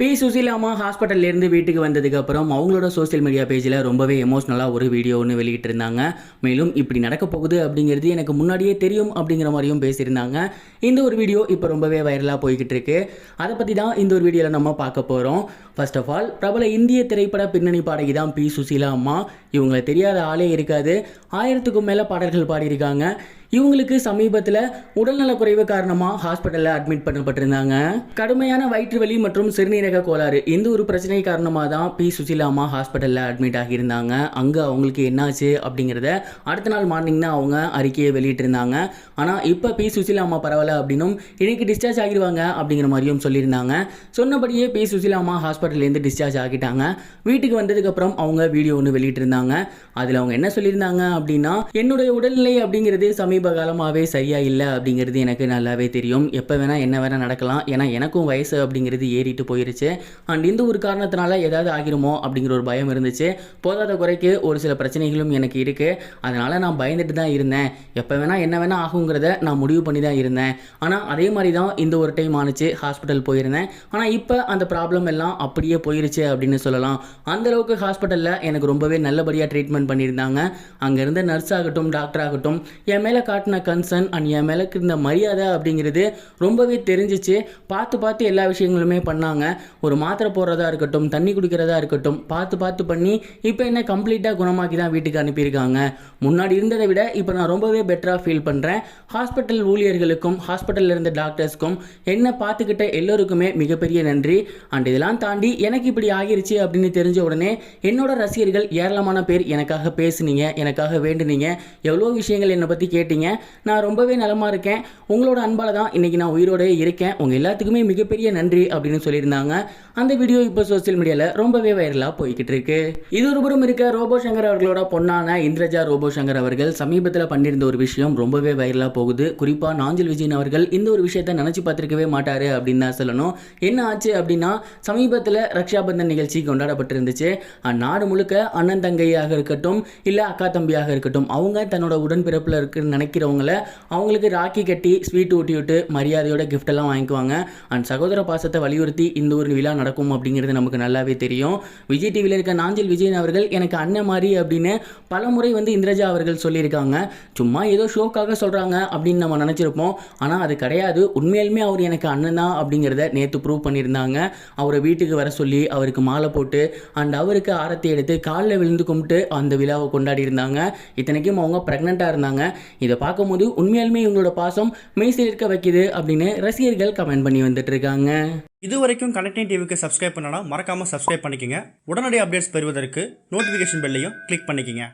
B சுசீலாமா ஹாஸ்பிட்டல்லேருந்து வீட்டுக்கு வந்ததுக்கு அப்புறம் அவங்களோட சோஷியல் மீடியா பேஜில் ரொம்பவே எமோஷ்னலாக ஒரு வீடியோ ஒன்று வெளியிட்டிருந்தாங்க மேலும் இப்படி நடக்க போகுது அப்படிங்கிறது எனக்கு முன்னாடியே தெரியும் அப்படிங்கிற மாதிரியும் பேசியிருந்தாங்க. இந்த ஒரு வீடியோ இப்போ ரொம்பவே வைரலாக போய்கிட்டு இருக்கு. அதை பற்றி தான் இந்த ஒரு வீடியோவில் நம்ம பார்க்க போகிறோம் ஃபர்ஸ்ட் ஆஃப் ஆல் பிரபல இந்திய திரைப்பட பின்னணி பாடகி தான் பி சுசீலா அம்மா. இவங்களை தெரியாத ஆளே இருக்காது. ஆயிரத்துக்கும் மேலே பாடல்கள் பாடியிருக்காங்க. இவங்களுக்கு சமீபத்தில் உடல்நலக்குறைவு காரணமாக ஹாஸ்பிட்டலில் அட்மிட் பண்ணப்பட்டிருந்தாங்க. கடுமையான வயிற்று வலி மற்றும் சிறுநீரக கோளாறு இந்த ஒரு பிரச்சனை காரணமாக தான் பி. சுசிலாமா ஹாஸ்பிட்டலில் அட்மிட் ஆகியிருந்தாங்க. அங்கே அவங்களுக்கு என்னாச்சு அப்படிங்கிறத அடுத்த நாள் மார்னிங் தான் அவங்க அறிக்கையை வெளியிட்டிருந்தாங்க. ஆனால் இப்போ பி. சுசிலாமா பரவாயில்ல அப்படின்னும் இன்னைக்கு டிஸ்சார்ஜ் ஆகிடுவாங்க அப்படிங்கிற மாதிரியும் சொல்லியிருந்தாங்க. சொன்னபடியே பி. சுசிலாமா ஹாஸ்பிட்டல்லேருந்து டிஸ்சார்ஜ் ஆகிட்டாங்க. வீட்டுக்கு வந்ததுக்கப்புறம் அவங்க வீடியோ ஒன்று வெளியிட்டிருந்தாங்க. அதில் அவங்க என்ன சொல்லியிருந்தாங்க அப்படின்னா என்னுடைய உடல்நிலை அப்படிங்கிறது சமீப காலமாகவே சரியா இல்லை அப்படிங்கிறது எனக்கு நல்லாவே தெரியும். எப்போ வேணால் என்ன வேணால் நடக்கலாம். ஏன்னா எனக்கும் வயசு அப்படிங்கிறது ஏறிட்டு போயிருச்சு. அண்ட் இந்த ஒரு காரணத்தினால ஏதாவது ஆகிருமோ அப்படிங்கிற ஒரு பயம் இருந்துச்சு. போதாத குறைக்கு ஒரு சில பிரச்சனைகளும் எனக்கு இருக்குது அதனால் நான் பயந்துட்டு தான் இருந்தேன். எப்போ வேணால் என்ன வேணால் ஆகுங்கிறத நான் முடிவு பண்ணி தான் இருந்தேன். ஆனால் அதே மாதிரி தான் இந்த ஒரு டைம் ஆணுச்சு. ஹாஸ்பிட்டல் போயிருந்தேன். ஆனால் இப்போ அந்த ப்ராப்ளம் எல்லாம் அப்படியே போயிருச்சு அப்படின்னு சொல்லலாம். அந்த அளவுக்கு ஹாஸ்பிட்டலில் எனக்கு ரொம்பவே நல்லபடியாக ட்ரீட்மெண்ட் பண்ணியிருந்தாங்க. அங்கேருந்து நர்ஸ் ஆகட்டும் டாக்டர் ஆகட்டும் என் மேலே காட்டின கன்சர்ன் அண்ட் என் மேலே இருந்த மரியாதை அப்படிங்கிறது ரொம்பவே தெரிஞ்சிச்சு. பார்த்து பார்த்து எல்லா விஷயங்களுமே பண்ணாங்க. ஒரு மாத்திரை போடுறதா இருக்கட்டும் தண்ணி குடிக்கிறதா இருக்கட்டும் பார்த்து பார்த்து பண்ணி இப்போ என்ன கம்ப்ளீட்டாக குணமாக்கி தான் வீட்டுக்கு அனுப்பியிருக்காங்க. முன்னாடி இருந்ததை விட இப்போ நான் ரொம்பவே பெட்டராக ஃபீல் பண்ணுறேன் ஹாஸ்பிட்டல் ஊழியர்களுக்கும் ஹாஸ்பிட்டலில் இருந்த டாக்டர்ஸ்க்கும் என்ன பார்த்துக்கிட்ட எல்லோருக்குமே மிகப்பெரிய நன்றி. அண்ட் இதெல்லாம் தாண்டி எனக்கு இப்படி ஆகிருச்சு அப்படின்னு தெரிஞ்ச உடனே என்னோட ரசிகர்கள் ஏராளமான பேர் எனக்காக பேசுனீங்க எனக்காக வேண்டுனீங்க. எவ்வளோ விஷயங்கள் என்னை பற்றி கேட்டீங்க. நான் ரொம்பவே நலமாக இருக்கேன். உங்களோட அன்பால் தான் இன்றைக்கி நான் உயிரோடே இருக்கேன். உங்கள் எல்லாத்துக்குமே மிகப்பெரிய நன்றி அப்படின்னு சொல்லியிருந்தாங்க. அந்த வீடியோ இப்போ சோசியல் மீடியாவில் ரொம்பவே வைரலாக போய்கிட்டு இருக்கு. இது ஒருபுறம் இருக்க ரோபோ சங்கர் அவர்களோட பொண்ணான இந்திரஜா ரோபோ சங்கர் அவர்கள் சமீபத்தில் பண்ணியிருந்த ஒரு விஷயம் ரொம்பவே வைரலாக போகுது. குறிப்பாக நாஞ்சல் விஜயன் அவர்கள் இந்த ஒரு விஷயத்தை நினச்சி பார்த்துருக்கவே மாட்டாரு அப்படின்னு தான் சொல்லணும். என்ன ஆச்சு அப்படின்னா சமீபத்தில் ரக்ஷாபந்தன் நிகழ்ச்சி கொண்டாடப்பட்டிருந்துச்சு. அந்நாடு முழுக்க அண்ணன் தங்கையாக இருக்கட்டும் இல்லை அக்கா தம்பியாக இருக்கட்டும் அவங்க தன்னோட உடன்பிறப்பில் இருக்குன்னு நினைக்கிறவங்கள அவங்களுக்கு ராக்கி கட்டி ஸ்வீட் ஊட்டி விட்டு மரியாதையோட கிஃப்ட் எல்லாம் வாங்கிக்குவாங்க. அண்ட் சகோதர பாசத்தை வலியுறுத்தி இந்த ஒரு விழா நடக்கும் அப்படிங்கிறது நமக்கு நல்லாவே தெரியும். விஜய் டிவியில் இருக்க நாஞ்சில் விஜயன் அவர்கள் எனக்கு அண்ணன் மாதிரி அப்படின்னு பல முறை வந்து இந்திரஜா அவர்கள் சொல்லியிருக்காங்க. சும்மா ஏதோ ஷோக்காக சொல்கிறாங்க அப்படின்னு நம்ம நினச்சிருப்போம். ஆனால் அது கிடையாது. உண்மையிலுமே அவர் எனக்கு அண்ணன் தான் அப்படிங்கிறத நேற்று ப்ரூவ் பண்ணியிருந்தாங்க. அவரை வீட்டுக்கு வர சொல்லி அவருக்கு மாலை போட்டு அண்ட் அவருக்கு ஆரத்தி எடுத்து காலில் விழுந்து கும்பிட்டு அந்த விழாவை கொண்டாடி இருந்தாங்க இத்தனைக்கும் அவங்க ப்ரெக்னெண்ட்டாக இருந்தாங்க. இதை பார்க்கும்போது உண்மையாலுமே இவங்களோட பாசம் மெய்சில் இருக்க வைக்குது அப்படின்னு ரசிகர்கள் கமெண்ட் பண்ணி வந்துட்டு இருக்காங்க இது வரைக்கும் கனெக்டிங் டிவிக்கு சப்ஸ்கிரைப் பண்ணனா மறக்காமல் சப்ஸ்கிரைப் பண்ணிக்கங்க. உடனடி அப்டேட்ஸ் பெறுவதற்கு நோட்டிஃபிகேஷன் பெல்லையும் கிளிக் பண்ணிக்கங்க.